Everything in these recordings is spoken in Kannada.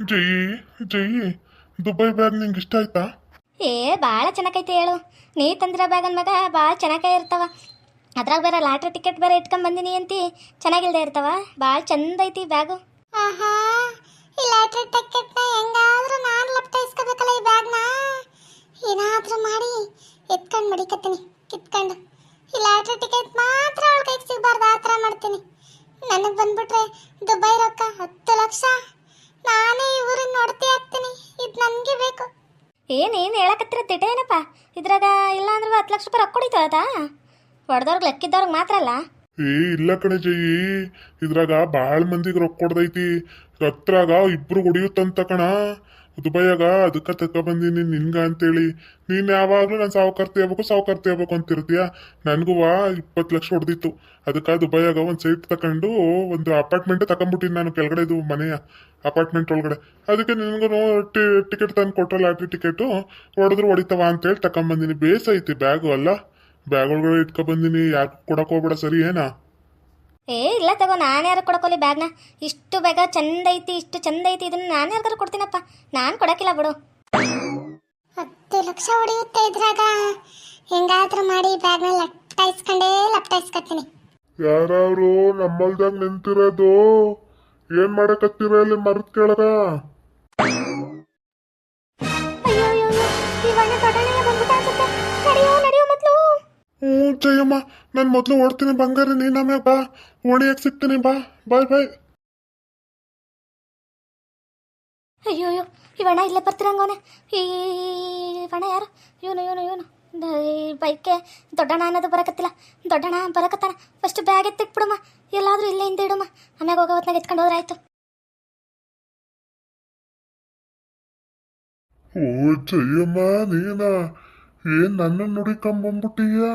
ಜೈ ಜಯಿ ದುಬೈ ಬ್ಯಾಗ್ ನಿಂಗೆ ಇಷ್ಟ ಆಯ್ತಾ? ಏ ಭಾಳ ಚೆನ್ನಾಗೈತೆ ಹೇಳು. ನೀ ತಂದಿರೋ ಬ್ಯಾಗ್ ಮಗ ಭಾಳ ಚೆನ್ನಾಗೇ ಇರ್ತಾವ. ಅದ್ರಾಗ ಬೇರೆ ಲಾಟ್ರಿ ಟಿಕೆಟ್ ಬೇರೆ ಇಟ್ಕೊಂಡ್ ಬಂದಿನಿ ಅಂತಿ. ಚೆನ್ನಾಗಿಲ್ದೆ ಇರ್ತಾವ? ಭಾಳ ಚಂದ ಐತಿ ಬ್ಯಾಗು. ಆಹಾ ಈ ಲಾಟ್ರಿ ಟಿಕೆಟ್ ಹೆಂಗಾದ್ರೂ ನಾನು ಲಪ್ಟಾಯಿಸ್ಕೋಬೇಕಲ್ಲ ಈ ಬ್ಯಾಗ್ನ ಏನಾದ್ರೂ ಮಾಡಿ ಎತ್ಕೊಂಡು ಮಡಿಕತ್ತೀನಿ ಕಿತ್ಕೊಂಡು ಈ ಲಾಟ್ರಿ ಟಿಕೆಟ್ ಮಾತ್ರ ಅವಳ ಕೈಗೆ ಸಿಗಬಾರ್ದು ಆ ಥರ ಮಾಡ್ತೀನಿ ನನಗೆ ಬಂದ್ಬಿಟ್ರೆ ದುಬೈ ರೊಕ್ಕ ಹತ್ತು ಲಕ್ಷ ನಾನೇ ಈ ಊರಿನ ನೋಡ್ತಿ ಆಗ್ತೀನಿ ಇದು ನನಗೆ ಬೇಕು ಏನು ಏನು ಹೇಳಕತ್ತಿರ ತಿಟ ಏನಪ್ಪ? ಇದ್ರಾಗ ಇಲ್ಲ ಅಂದ್ರೆ ಹತ್ತು ಲಕ್ಷ ರೂಪಾಯಿ ರೊಕ್ಕ ಹೊಡಿತು ಅದಾ? ಹೊಡೆದವ್ರಿಗೆ ಲೆಕ್ಕಿದ್ದವ್ರಿಗೆ ಮಾತ್ರ ಅಲ್ಲ? ಏ, ಇಲ್ಲ ಕಣೆ ಇದ್ರಾಗ ಭಾಳ ಮಂದಿಗೆ ರೊಕ್ಕ ಕೊಡ್ದೈತಿ. ಹತ್ರಾಗ ಇಬ್ರು ಹೊಡಿಯುತ್ತಂತ ಕಣ. ದುಬೈಯಾಗ ಅದಕ್ಕೆ ತಕ ಬಂದೀನಿ ನಿನ್ಗ ಅಂತೇಳಿ. ನೀನ್ ಯಾವಾಗ್ಲೂ ನಾನು ಸಾವುಕಾರ್ತಿ ಆಗ್ಬೇಕು ಸಾವುಕಾರ್ತಿ ಆಗ್ಬೇಕು ಅಂತಿರ್ತೀಯ? ನನಗೂ ಇಪ್ಪತ್ತು ಲಕ್ಷ ಹೊಡೆದಿತ್ತು. ಅದಕ್ಕೆ ದುಬೈಯಾಗ ಒಂದು ಸೈಟ್ ತಕೊಂಡು ಒಂದು ಅಪಾರ್ಟ್ಮೆಂಟ್ ತಕೊಂಡ್ಬಿಟ್ಟಿನಿ ನಾನು ಕೆಳಗಡೆ ಇದು ಮನೆಯ ಅಪಾರ್ಟ್ಮೆಂಟ್ ಒಳಗಡೆ. ಅದಕ್ಕೆ ನಿನ್ಗೂ ಟಿಕೆಟ್ ತಂದು ಕೊಟ್ರ ಲಾಟ್ರಿ ಟಿಕೆಟು? ಹೊಡೆದ್ರು ಹೊಡಿತಾವ ಅಂತೇಳಿ ಬೇಸ್ ಐತಿ ಬ್ಯಾಗು ಅಲ್ಲ. ಬ್ಯಾಗ್ ಒಳಗಡೆ ಇಟ್ಕೊಂಡ್ ಬಂದಿನಿ. ಯಾಕೆ ಕೊಡಕ್ ಹೋಗ್ಬೇಡ, ಸರಿ ಏನಾ? ಏ ಇಲ್ಲ ತಗೋ ನಾನು ಯಾರು ಕೊಡಕೋಲಿ ಬ್ಯಾಗ್ನ? ಇಷ್ಟು ಬೇಗ ಚಂದ ಐತಿ ಇಷ್ಟು ಚಂದ ಐತಿ ಇದನ್ನ ನಾನು ಯಾರಿಗಾರು ಕೊಡ್ತೀನಪ್ಪ. ನಾನು ಕೊಡಕ್ಕಿಲ್ಲ ಬಿಡು. ಹತ್ತು ಲಕ್ಷ ಹೊಡೆಯುತ್ತೆ ಇದ್ರಾಗ? ಹೆಂಗಾದ್ರೂ ಮಾಡಿ ಬ್ಯಾಗ್ನ ಲಪ್ಟಾಯಿಸ್ಕೊಂಡೇ ಲಪ್ಟಾಯಿಸ್ಕೊತೀನಿ. ಯಾರು ನಮ್ಮಲ್ದಾಗ ನಿಂತಿರೋದು? ಏನ್ ಮಾಡಕತ್ತೀರ ಇಲ್ಲಿ ಮರ್ತ್ ಕೆಳಗ? ಹ್ಞೂ ಜಯಮ್ಮ. ನಾನು ಮೊದಲು ಓಡ್ತೀನಿ ಬಂಗಾರ ನೀನ್ ಆಮ್ಯಾಗ ಬಾ. ಓಣಿಯಾಗಿ ಸಿಗ್ತೀನಿ ಬಾ. ಬಾಯ್ ಬಾಯ್. ಅಯ್ಯೋ ಅಯ್ಯೋ. ಇವಣ್ಣ ಇಲ್ಲೇ ಬರ್ತಿರಂಗವನೆ ಈ ಬಣ್ಣ ಯಾರು? ಇವನು ಇವನು ಇವನು. ಬೈಕೆ ದೊಡ್ಡಣ್ಣ ಅನ್ನೋದು ಬರಕತ್ತಿಲ್ಲ. ದೊಡ್ಡಣ್ಣ ಬರಕತ್ತಾನ. First bag ಎತ್ತಿಟ್ಬಿಡಮ್ಮ. ಎಲ್ಲಾದ್ರೂ ಇಲ್ಲೇ ಹಿಂದೆ ಇಡಮ್ಮ. ಆಮ್ಯಾಗ ಹೋಗೋ ಹೊತ್ನಾಗ ಎತ್ಕೊಂಡು ಹೋದ್ರೆ ಆಯ್ತು. ಓ ಜಯಮ್ಮ ನೀನ? ಏನ್ ನನ್ನ ನುಡಿಕೊಂಬಂದ್ಬಿಟ್ಟೀಯ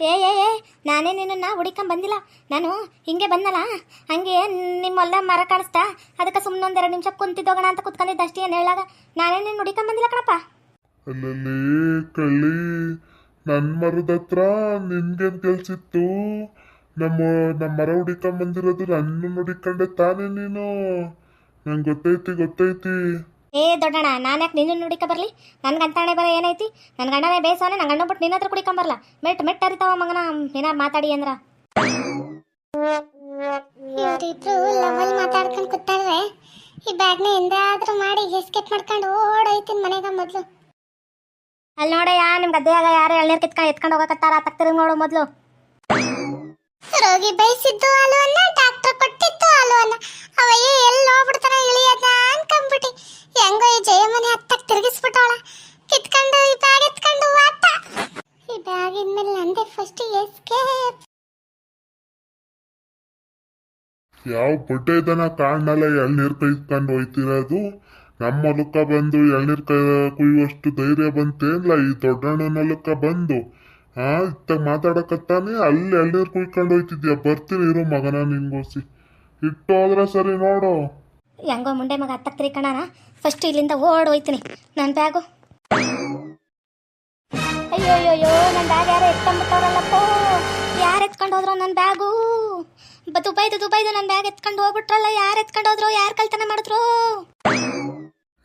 ಏ ಏ ಏ ನಾನೇ ನಿನ್ನನ್ನು ಹುಡಿಕೊಂಡ್ ಬಂದಿಲ್ಲ. ನಾನು ಹಿಂಗೆ ಬಂದಲ್ಲ. ಹಂಗೆ ನಿಮ್ಮ ಹೊಲ್ದ ಮರ ಕಾಣಿಸ್ತಾ. ಅದಕ್ಕೆ ಸುಮ್ಮನೆ ಒಂದೆರಡು ನಿಮಿಷ ಕುಂತಿದ್ದೋಗೋಣ ಅಂತ ಕುತ್ಕೊಂಡಿದ್ದ ಅಷ್ಟೇ ಏನು ಹೇಳಾಗ ನಾನೇ ನಿನ್ನ ಹುಡಿಕೊಂಡ್ ಬಂದಿಲ್ಲ ಕಣಪ್ಪ. ಅಲ್ಲಲ್ಲಿ ಕಳ್ಳಿ ನನ್ನ ಮರದ ಹತ್ರ ನಿನ್ಗೇನ್ ಕೆಲ್ಸಿತ್ತು? ನಮ್ಮ ನಮ್ಮ ಮರ ಹುಡಿಕೊಂಡ್ ಬಂದಿರೋದು ನನ್ನ ನುಡಿಕೊಂಡೆ ತಾನೇ ನೀನು? ನಂಗೆ ಗೊತ್ತೈತಿ ಗೊತ್ತೈತಿ. ಏ ದೊಡ್ಡಣ್ಣ ನಾನು ಯಾಕೆ ನಿನ್ನ ನುಡಿಕ ಬರಲಿ? ನನ್ನ ಗಂಟಾಣೆ ಬರ ಏನೈತಿ? ನನ್ನ ಗಂಡನೇ ಬೇಸವನೆ ನನ್ನ ಗಂಡ ಬಿಟ್ಟು ನಿನ್ನ ಹತ್ರ ಕುಡಿಕೊಂಬರಲ್ಲ ಮೆಟ್ ಮೆಟ್ ಅರಿತಾವ ಮಗನ ಏನಾರ ಮಾತಾಡಿ ಅಂದ್ರ. ಇವರಿಬ್ರು ಲವಲ್ ಮಾತಾಡ್ಕೊಂಡು ಕೂತಾರ್ರೆ. ಈ ಬ್ಯಾಗ್ನ ಎಂದಾದ್ರೂ ಮಾಡಿ ಎಸ್ಕೇಪ್ ಮಾಡ್ಕೊಂಡು ಓಡೋಯ್ತೀನಿ ಮನೆಗ ಮೊದಲು. ಅಲ್ಲಿ ನೋಡಯ್ಯ ನಿಮ್ಮ ಗದ್ದೆಯಾಗ ಯಾರು ಎಳ್ನೀರ್ ಕಿತ್ಕೊಂಡು ಎತ್ಕೊಂಡು ಹೋಗಕತ್ತಾರ? ತಕ್ತಿರ್ ನೋಡು ಮೊದ್ಲು. ರೋಗಿ ಬಯಸಿದ್ದು ಅಲ್ವನ್ನ ಡಾಕ್ಟರ್ ಕೊಟ್ಟಿತ್ತು ಅಲ್ವನ್ನ ಅವಯ್ಯ ಎಲ್ಲಿ ಹೋಗ್ಬಿಡ್ತಾನ ಇಳಿಯದ ಅನ್ಕೊಂಬಿಟ್ಟಿ ಹೆಂಗೋ ಈ ಜಯಮನೆ ಹತ್ತಕ್ ತಿರುಗಿಸ್ಬಿಟ್ಟವಳ ಕಿತ್ಕೊಂಡು ಈ ಬ್ಯಾಗ್ ಎತ್ಕೊಂಡು ಆಟ. ಈ ಬ್ಯಾಗ್ ಇನ್ಮೇಲೆ ನಂದೆ ಫಸ್ಟ್ ಎಸ್ಕೇಪ್ ಯಾವ ಬುಡ್ಡೆ ದನ ಕಾಣಲ್ಲ ಎಳ್ನೀರ್ ಕೈಕೊಂಡು ಹೋಯ್ತಿರೋದು? ನಮ್ಮ ಹೊಲಕ್ಕ ಬಂದು ಎಳ್ನೀರ್ ಕೈ ಕುಯ್ಯುವಷ್ಟು ಧೈರ್ಯ ಬಂತೇನ್ಲ ಈ ದೊಡ್ಡಣ್ಣನ ಹೊಲಕ್ಕ ಬಂದು? ಆ ಇತ್ತಾಗ ಮಾತಾಡಕತ್ತಾನೆ ಅಲ್ಲಿ ಎಲ್ಲರೂ ಕುಯ್ಕೊಂಡು ಹೋಯ್ತಿದ್ಯಾ? ಬರ್ತೀನಿ ಇರೋ ಮಗನ ನಿನ್ಗೋಸಿ ಇಟ್ಟು ಹೋದ್ರೆ ಸರಿ ನೋಡು. ಹೆಂಗೋ ಮುಂಡೆ ಮಗ ಹತ್ತಕ್ ಕಣನ ಫಸ್ಟ್ ಇಲ್ಲಿಂದ ಓಡ್ ಹೋಯ್ತೀನಿ. ನನ್ನ ಬ್ಯಾಗು. ಅಯ್ಯೋ ಅಯ್ಯೋ ನನ್ನ ಬ್ಯಾಗ್ ಯಾರೋ ಎತ್ಕೊಂಡ್ಬಿಟ್ಟವ್ರಲ್ಲಪ್ಪೋ? ಯಾರು ಎತ್ಕೊಂಡು ಹೋದ್ರು ನನ್ನ ಬ್ಯಾಗು? ದುಬೈದು ದುಬೈದು ನನ್ನ ಬ್ಯಾಗ್ ಎತ್ಕೊಂಡು ಹೋಗ್ಬಿಟ್ರಲ್ಲ ಯಾರು ಎತ್ಕೊಂಡು ಹೋದ್ರು? ಯಾರು ಕಳ್ತನ ಮಾಡಿದ್ರು?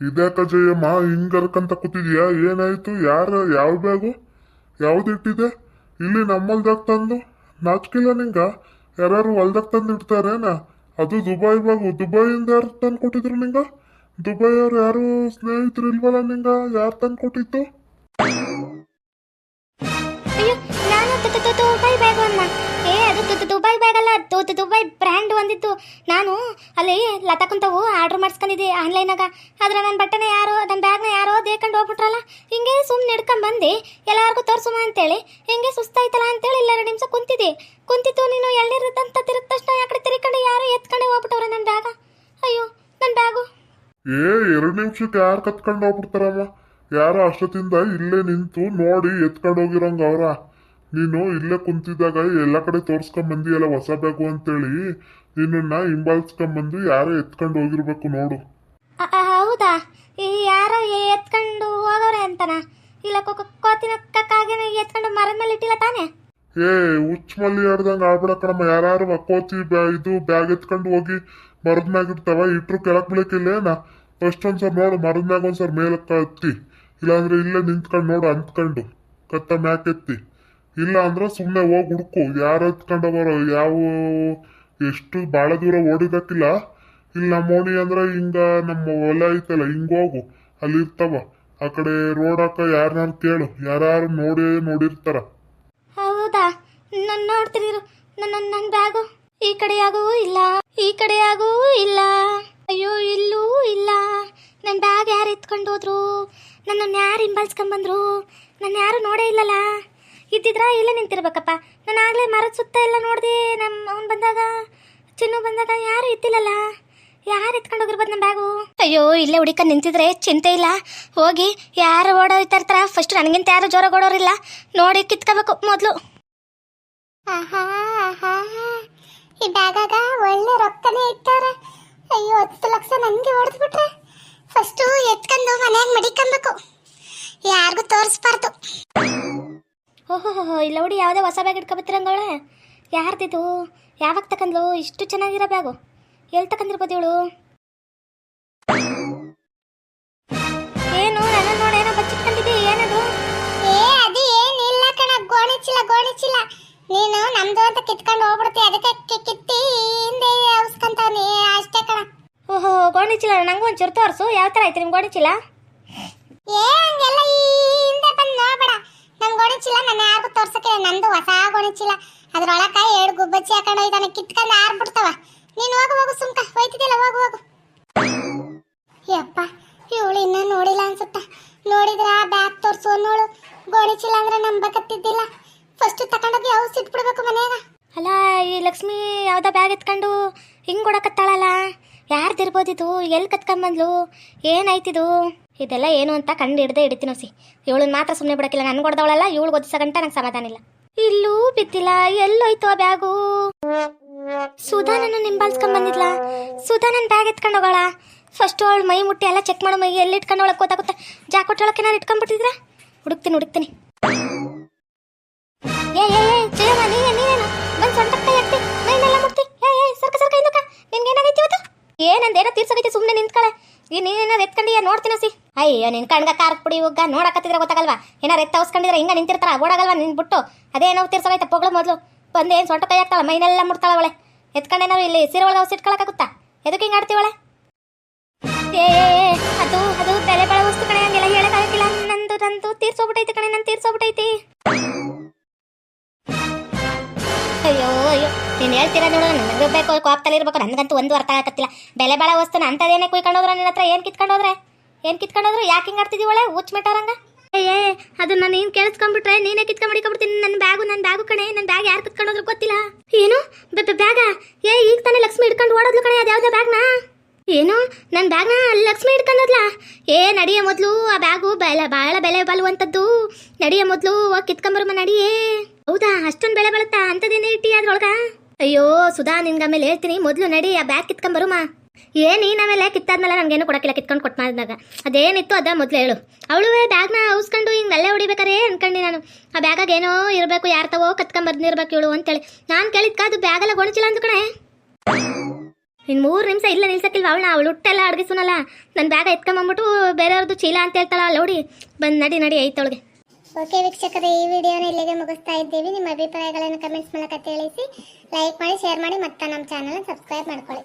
ಇದ್ಯಾಕ ಜಯಮ್ಮ ಹಿಂಗರ್ಕಂತ ಕೂತಿದ್ಯಾ? ಏನಾಯ್ತು? ಯಾರು ಯಾವ ಬ್ಯಾಗು? ಯಾವ್ದಿಟ್ಟಿದೆ? ಇಲ್ಲಿ ನಮ್ಮಲ್ದಾಗ ತಂದು ನಾಚ್ಕಿಲ್ಲ ನಿಂಗ ಯಾರು ಹೊಲ್ದಾಗ ತಂದು ಅದು ದುಬೈ ಬ್ಯಾಗು ದುಬೈಯಿಂದ ಯಾರು ತಂದು ಕೊಟ್ಟಿದ್ರು ನಿಂಗ? ದುಬೈಯವ್ರು ಯಾರು ಸ್ನೇಹಿತರು ಇಲ್ವಲ್ಲ ನಿಂಗ? ಯಾರು ತಂದು ಕೊಟ್ಟಿತ್ತು ಅದು ದುಬೈ ಬ್ಯಾಗ್ ಅಲ್ಲ ದು- ದು- ದುಬೈ ಬ್ರ್ಯಾಂಡ್ ಒಂದಿತ್ತು. ನಾನು ಅಲ್ಲಿ ಲತಾ ಕುಂತವು ಆರ್ಡರ್ ಮಾಡಿಸ್ಕೊಂಡಿದ್ದೆ ಆನ್ಲೈನಾಗ ಆದ್ರೆ ನನ್ನ ಬಟ್ಟೆನ ಯಾರೋ ನನ್ನ ಬ್ಯಾಗ್ನ ಯಾರೋ ದೇಕೊಂಡು ಹೋಗ್ಬಿಟ್ರಲ್ಲ. ಹಿಂಗೆ ಸುಮ್ಮನೆ ಹಿಡ್ಕೊಂಡ್ ಬಂದು. ಎಲ್ಲಾರ್ಗೂ ತೋರ್ಸುಮ ಅಂತೇಳಿ. ಹಿಂಗೆ ಸುಸ್ತಾಯ್ತಲ್ಲ ಅಂತೇಳಿ ಇಲ್ಲ ಎರಡು ನಿಮಿಷ ಕುಂತಿದ್ದೆ ಕುಂತಿತ್ತು ನೀನು ಎಳ್ಳಿರದಂತ ತಿರುಗ ತಕ್ಷಣ ಯಾಕಡೆ ತಿರ್ಕೊಂಡು ಯಾರೋ ಎತ್ಕೊಂಡೆ ಹೋಗ್ಬಿಟ್ಟವ್ರೆ ನನ್ನ ಬ್ಯಾಗ ಅಯ್ಯೋ ನನ್ನ ಬ್ಯಾಗು ಏ, ಎರಡು ನಿಮಿಷಕ್ಕೆ ಯಾರು ಕತ್ಕೊಂಡು ಹೋಗ್ಬಿಡ್ತಾರಮ್ಮ? ಯಾರೋ ಅಷ್ಟೊತ್ತಿಂದ ಇಲ್ಲೇ ನಿಂತು ನೋಡಿ ಎತ್ಕೊಂಡು ಹೋಗಿರಂಗ ನೀನು ಇಲ್ಲೇ ಕುಂತಿದ್ದಾಗ ಎಲ್ಲ ಕಡೆ ತೋರಿಸ್ಕೊಂಬಂದು ಎಲ್ಲ ಹೊಸ ಬ್ಯಾಗು ಅಂತೇಳಿ. ನಿನ್ನನ್ನ ಹಿಂಬಾಲಿಸ್ಕೊಂಬಂದು ಯಾರೋ ಎತ್ಕೊಂಡು ಹೋಗಿರ್ಬೇಕು ನೋಡು. ಹೌದಾ? ಈ ಯಾರೋ ಎತ್ಕೊಂಡು ಹೋಗೋರೆ ಅಂತನ? ಇಲ್ಲ ಕೋತಿನ ಕಕ್ಕಾಗೇನೆ ಎತ್ಕೊಂಡು ಮರದ ಮೇಲೆ ಇಟ್ಟಿಲ್ಲ ತಾನೆ? ಏ ಹುಚ್ಚ ಮಲ್ಲಿ ಆಡ್ದಂಗ ಆಡ್ಬೇಡ ಕಣಮ್ಮ. ಯಾರು ಕೋತಿ ಬ್ಯಾ ಇದು ಬ್ಯಾಗ್ ಎತ್ಕೊಂಡು ಹೋಗಿ ಮರದ ಮ್ಯಾಗ ಇರ್ತಾವ ಇಟ್ರು ಕೆಳಕ್ ಬೀಳಕ್ಕಿಲ್ಲೇನ ಫಸ್ಟ್ ಒಂದ್ಸರ್ ನೋಡು ಮರದ ಮ್ಯಾಗ ಒಂದ್ಸರ್ ಮೇಲಕ್ಕ ಹತ್ತಿ ಇಲ್ಲಾಂದ್ರೆ ಇಲ್ಲೇ ನಿಂತ್ಕೊಂಡು ನೋಡು ಅಂತ್ಕೊಂಡು. ಕತ್ತ ಮ್ಯಾಕ್ ಎತ್ತಿ. ಇಲ್ಲ ಅಂದ್ರೆ ಸುಮ್ಮನೆ ಹೋಗಿ ಹುಡುಕು. ಯಾರು ಹತ್ಕೊಂಡ ಬರೋ ಯಾವ ಎಷ್ಟು ಭಾಳ ದೂರ ಓಡಿದಕ್ಕಿಲ್ಲ. ಇಲ್ಲಿ ಓಣಿ ಅಂದ್ರೆ ಹಿಂಗ ನಮ್ಮ ಹೊಲ ಐತಲ್ಲ, ಹಿಂಗೆ ಹೋಗು. ಅಲ್ಲಿ ಇರ್ತಾವ. ಆ ಕಡೆ ರೋಡಕ್ಕ ಯಾರನ್ನಾರು ಕೇಳು. ಯಾರು ನೋಡಿ ನೋಡಿರ್ತಾರ. ಹೌದಾ? ನನ್ನ ನೋಡ್ತೀನಿ ನನ್ನ ನನ್ನ ಬ್ಯಾಗು. ಈ ಕಡೆಯಾಗೂ ಇಲ್ಲ. ಈ ಕಡೆಯಾಗೂ ಇಲ್ಲ. ಅಯ್ಯೋ, ಇಲ್ಲೂ ಇಲ್ಲ. ನನ್ನ ಬ್ಯಾಗ್ ಯಾರು ಎತ್ಕೊಂಡು ಹೋದ್ರು? ನನ್ನನ್ನು ಯಾರು ಹಿಂಬಾಲಿಸ್ಕೊಂಬಂದ್ರು ನನ್ನ ಯಾರು ನೋಡೇ ಇಲ್ಲಲ್ಲ. ಇದ್ದಿದ್ರ? ಇಲ್ಲೇ ನಿಂತಿರ್ಬೇಕಪ್ಪ. ನಾನು ಆಗಲೇ ಮರದ ಸುತ್ತ ಎಲ್ಲ ನೋಡಿದೆ ನಮ್ಮ ಅವ್ನು ಬಂದಾಗ, ಚಿನ್ನು ಬಂದಾಗ ಯಾರು ಇದ್ದಿಲ್ಲಲ್ಲ. ಯಾರು ಎತ್ಕೊಂಡು ಹೋಗಿರ್ಬೋದು ನಮ್ಮ ಬ್ಯಾಗು? ಅಯ್ಯೋ, ಇಲ್ಲೇ ಹುಡುಕ ನಿಂತಿದ್ರೆ ಚಿಂತೆ ಇಲ್ಲ. ಹೋಗಿ ಯಾರು ಓಡೋಯ್ತಾ ಇರ್ತಾರ ಫಸ್ಟ್ ನನಗಿಂತ ಯಾರು ಜ್ವರ ಓಡೋರಿಲ್ಲ. ನೋಡಿ ಕಿತ್ಕೋಬೇಕು ಮೊದಲು. ಈ ಒಳ್ಳೆ ರೊಕ್ಕನೇ ಇಟ್ಟಾರ. ಅಯ್ಯೋ, ಹತ್ತು ಲಕ್ಷ ನನಗೆ ಹೊಡೆದ್ಬಿಟ್ರೆ. ಫಸ್ಟು ಎತ್ಕೊಂಡು ಮನೆಯಾಗ ಮಡಿಕೊಬೇಕು. ಯಾರಿಗೂ ತೋರಿಸ್ಬಾರ್ದು. ಓಹೋ ಇಲ್ಲ ಹುಡಿ ಯಾವುದೇ ಹೊಸ ಬ್ಯಾಗ್ ಇಟ್ಕೊಬತ್ತಿರಂಗೋಳೆ ಯಾರ್ದಿದು ಯಾವಾಗ ತಕಂದ್ಲು? ಇಷ್ಟು ಚೆನ್ನಾಗಿರೋ ಬ್ಯಾಗು ಎಲ್ಲಿ ತಕಂದಿರ್ಬೋದು ಇವಳು? ಏನು ನನ್ನ ನೋಡೇನೋ ಬಚ್ಚಿಟ್ಕೊಂಡಿದ್ದೆ? ಏನದು? ಏ ಅದು ಏನಿಲ್ಲ ಕಣ ಗೋಣಿಚಿಲ್ಲ ಗೋಣಿಚಿಲ್ಲ. ನೀನು ನಮ್ದು ಅಂತ ಕಿತ್ಕೊಂಡು ಹೋಗ್ಬಿಡ್ತಿ ಅದಕ್ಕೆ ಕಿ- ಕಿತ್ತಿ ಹಿಂದೆ ಅವಸ್ಕಂತಾನೆ ಅಷ್ಟೇ ಕಣ. ಓಹೋ ಗೋಣಿಚಿಲ್ಲ ನಂಗೂ ಒಂಚೂರು ತೋರಿಸು. ಯಾವ ಥರ ಐತೆ ನಿಮ್ಮ ಗೋಣಿಚಿಲ್ಲ? ಏ ಹಂಗೆಲ್ಲ ಗೋಣಿಚಿಲ್ಲ, ನನ್ನ ಯಾರಿಗೂ ತೋರ್ಸಕ್ಕೆ ನಂದು ಹೊಸ ಗುಣಚಿಲ್ಲ. ಅದ್ರೊಳಕ ಎರಡು ಗುಬ್ಬಚ್ಚಿ ಹಾಕೊಂಡು ಹೋಯ್ತಾನೆ, ಕಿತ್ಕೊಂಡು ಆರ್ಬಿಡ್ತಾವ ನೀನು ಹೋಗು ಹೋಗು ಸುಮ್ಕ ಹೋಯ್ತಿದ್ದಿಲ್ಲ ಹೋಗು ಹೋಗು. ಯಪ್ಪ, ಇವಳು ಇನ್ನ ನೋಡಿಲ್ಲ ಅನ್ಸುತ್ತ. ನೋಡಿದ್ರ ಬ್ಯಾಗ್ ತೋರ್ಸು ಅನ್ನೋಳು. ಗೋಣಿಚಿಲ್ಲ ಅಂದ್ರೆ ನಂಬಕತ್ತಿದ್ದಿಲ್ಲ. ಫಸ್ಟ್ ತಕೊಂಡೋಗಿ ಔಸ್ ಇಟ್ಬಿಡ್ಬೇಕು ಮನೆಯಾಗ. ಅಲ್ಲ, ಈ ಲಕ್ಷ್ಮಿ ಯಾವ್ದೋ ಬ್ಯಾಗ್ ಎತ್ಕೊಂಡು ಹಿಂಗೆ ಕೊಡಕತ್ತಾಳಲ್ಲ ಯಾರ್ದಿರ್ಬೋದಿದು ಎಲ್ಲಿ ಕತ್ಕೊಂಬಂದ್ಲು ಏನಾಯ್ತಿದು? ಇದೆಲ್ಲ ಏನು ಅಂತ ಕಂಡು ಹಿಡ್ದೆ ಹಿಡಿತೀನಿ ಸಿ ಇವಳನ್ನ ಮಾತ್ರ ಸುಮ್ಮನೆ ಬಿಡಕ್ಕಿಲ್ಲ. ನನ್ಗೆ ಹೊಡೆದವಳಲ್ಲ, ಇವಳು ಗೊತ್ತಿಸ ಗಂಟ ನಂಗೆ ಸಮಾಧಾನ ಇಲ್ಲ. ಇಲ್ಲೂ ಬಿದ್ದಿಲ್ಲ, ಎಲ್ಲೋಯ್ತು ಆ ಬ್ಯಾಗು. ಸುಧಾ ನನ್ನ ನಿಂಬಾಲ್ಸ್ಕೊಂಡ್ ಬಂದಿದ್ಲ? ಸುಧಾ ನನ್ನ ಬ್ಯಾಗ್ ಎತ್ಕೊಂಡು ಹೋಗೋಳ ಫಸ್ಟ್ ಅವಳು ಮೈ ಮುಟ್ಟಿ ಎಲ್ಲ ಚೆಕ್ ಮಾಡೋ, ಮೈ ಎಲ್ಲಿ ಇಟ್ಕೊಂಡು ಒಳಗೆ ಗೊತ್ತಾಗುತ್ತೆ? ಜಾಕೊಟ್ಟೊಳಕ್ಕೆ ಏನಾರು ಇಟ್ಕೊಂಡ್ಬಿಟ್ಟಿದ್ರ ಹುಡುಕ್ತೀನಿ ಹುಡುಕ್ತೀನಿ. ಏ ಏ ಏ ನೀನೇ ಮುಟ್ತಿ. ಏ ಏ, ಸರ್ಕ ಸರ್ಕ ಇವತ್ತು? ಸುಮ್ಮನೆ ನಿಂತ್ಕಳೆ. ಈ ನೀನೇನಾರು ಎತ್ಕೊಂಡಿಯ? ನೋಡ್ತೀನಿ ಸಿ ಅಯ್ಯೋ ನಿನ್ ಕಣ್ಗ ಕಾರ್ ಪುಡಿ ಹೋಗ ನೋಡಕತ್ತಿದ್ರೆ ಗೊತ್ತಾಗಲ್ವಾ? ಏನಾರು ಎತ್ತ ಅವಸ್ಕೊಂಡಿದ್ರೆ ಹಿಂಗ ನಿಂತಿರ್ತಾರ ಓಡಾಗಲ್ವಾ ನಿನ್ ಬಿಟ್ಟು? ಅದೇ ಏನೋ ತೀರ್ಸೋಗೈತೆ ಪೊಗಳು ಮೊದಲು? ಬಂದು ಸೊಂಟ ಕೈ ಹಾಕ್ತಾಳ? ಮೈನೆಲ್ಲ ಮುಡ್ತಾಳ ಅವಳೆ? ಎತ್ಕೊಂಡೇನಾರು ಇಲ್ಲಿ ಸೀರೆ ಒಳಗೆ ಇಟ್ಕೊಳಕಾಗುತ್ತಾ ಎದಕ್ಕೆ ಹಿಂಗೆ ಆಡ್ತೀವಳೆ? ಏ ಅದು ಅದು ಬೆಲೆ ವಸ್ತು ಕಣೆ, ಹಂಗೆಲ್ಲ ಹೇಳಕ್ಕಾಗಿಲ್ಲ ನಂದು ನಂದು ತೀರ್ಸೋಬಿಟ್ಟೈತಿ ಕಣೆ ನನ್ ತೀರ್ಸೋಬಿಟ್ಟೈತಿ ಅಯ್ಯೋ ಅಯ್ಯೋ, ನೀನು ಹೇಳ್ತೀರ ನೋಡು, ನನಗೆ ಬೇಕು ಕೋಪ್ತಲ್ಲಿ ಇರ್ಬೇಕು ನನಗಂತೂ ಒಂದು ಅರ್ಥ ಆಗತ್ತಿಲ್ಲ ಬೆಲೆ ಬಾಳ ವಸ್ತುನ ಅಂತದೇನೆ ಕುಯ್ಕೊಂಡೋದ್ರ ನಿನ್ನ ಹತ್ರ, ಏನು ಕಿತ್ಕೊಂಡೋದ್ರೆ? ಏನು ಕಿತ್ಕೊಂಡ್ರು ಯಾಕೆ ಹಿಂಗೆ ಆಡ್ತಿದ್ದೀವಿ ಒಳೆ ಹುಚ್ಚ ಮೆಟ್ಟಾರಂಗ? ಏ ಅದು ನಾನು ಏನ್ ಕೇಳಿಸ್ಕೊಂಡ್ಬಿಟ್ರೆ ನೀನೇ ಕಿತ್ಕೊಂಡ್ ಮಡಿಕೊಂಡ್ಬಿಡ್ತೀನಿ ನನ್ನ ಬ್ಯಾಗು ನನ್ನ ಬ್ಯಾಗು ಕಣೆ. ನನ್ನ ಬ್ಯಾಗ್ ಯಾರು ಕಿತ್ಕೊಂಡೋದ್ರು ಗೊತ್ತಿಲ್ಲ. ಏನು? ಬ್ಯಾಗ? ಏ ಈಗ ತಾನೇ ಲಕ್ಷ್ಮಿ ಹಿಡ್ಕೊಂಡು ಓಡೋದ್ಲು ಕಣೆ ಅದು ಯಾವ್ದೋ ಬ್ಯಾಗ್ನ? ಏನು? ನನ್ನ ಬ್ಯಾಗ್ನ ಲಕ್ಷ್ಮಿ ಹಿಡ್ಕೊಂಡದ್ಲ ಏ ನಡಿಯ ಮೊದಲು ಆ ಬ್ಯಾಗು ಬೆಲೆ ಭಾಳ ಬೆಲೆ ಬಾಳುವಂಥದ್ದು ನಡಿಯ ಮೊದಲು ಹೋಗಿ ಕಿತ್ಕೊಂಬರಮ್ಮ ನಡಿಯೇ ಹೌದಾ? ಅಷ್ಟೊಂದು ಬೆಳೆ ಬಾಳುತ್ತಾ? ಅಂಥದ್ದೇನೇ ಇಟ್ಟಿ ಅದ್ರೊಳಗ? ಅಯ್ಯೋ ಸುಧಾ ನಿನ್ಗೆ ಆಮೇಲೆ ಹೇಳ್ತೀನಿ. ಮೊದಲು ನಡಿ ಆ ಬ್ಯಾಗ್ ಕಿತ್ಕೊಂಬರುಮ. ಏನ್ ನೀನ್ ಆಮೇಲೆ ಕಿತ್ತಾದ್ಮೇಲೆ ನನಗೇನು ಕೊಡಕ್ಕಿಲ್ಲ, ಕಿತ್ಕೊಂಡು ಕೊಟ್ಟು ಮಾಡಿದಾಗ ಅದೇನಿತ್ತು ಅದ ಮೊದಲು ಹೇಳು. ಅವಳು ಬ್ಯಾಗ್ನ ಹೌಸ್ಕೊಂಡು ಹಿಂಗೆ ಅಲ್ಲೇ ಹೊಡಿಬೇಕಾರೆ ಅನ್ಕೊಂಡಿ ನಾನು. ಆ ಬ್ಯಾಗಾಗ ಏನೋ ಇರಬೇಕು, ಯಾರ ತವೋ ಕತ್ಕೊಂಬರ್ದಿರ್ಬೇಕು ಇವಳು ಅಂತೇಳಿ. ನಾನು ಕೇಳಿದ್ಕ ಅದು ಬ್ಯಾಗೆಲ್ಲ ಗೊಣಚಿಲ್ಲ ಅಂದ್ಕಣೆ ಇನ್ನು ಮೂರು ನಿಮಿಷ ಇಲ್ಲ ನಿಲ್ಸಕ್ಕಿಲ್ವ ಅವಳ ಅವಳು ಹುಟ್ಟೆಲ್ಲ ಅಡಗಿಸುನಲ್ಲ ನನ್ನ ಬ್ಯಾಗ ಎತ್ಕೊಂಬಂದ್ಬಿಟ್ಟು ಬೇರೆಯವ್ರದ್ದು ಚೀಲ ಅಂತ ಹೇಳ್ತಾಳ ಲೋಡಿ ಬಂದು ನಡಿ ನಡಿ ಐತೊಳಗೆ ಓಕೆ ವೀಕ್ಷಕರೇ, ಈ ವಿಡಿಯೋನ ಇಲ್ಲಿಗೆ ಮುಗಿಸ್ತಾ ಇದ್ದೀವಿ. ನಿಮ್ಮ ಅಭಿಪ್ರಾಯಗಳನ್ನು ಕಮೆಂಟ್ಸ್ ಮೂಲಕ ತಿಳಿಸಿ ಲೈಕ್ ಮಾಡಿ ಶೇರ್ ಮಾಡಿ ಮತ್ತೆ ನಮ್ಮ ಚಾನಲ್ ಸಬ್ಸ್ಕ್ರೈಬ್ ಮಾಡ್ಕೊಳ್ಳಿ.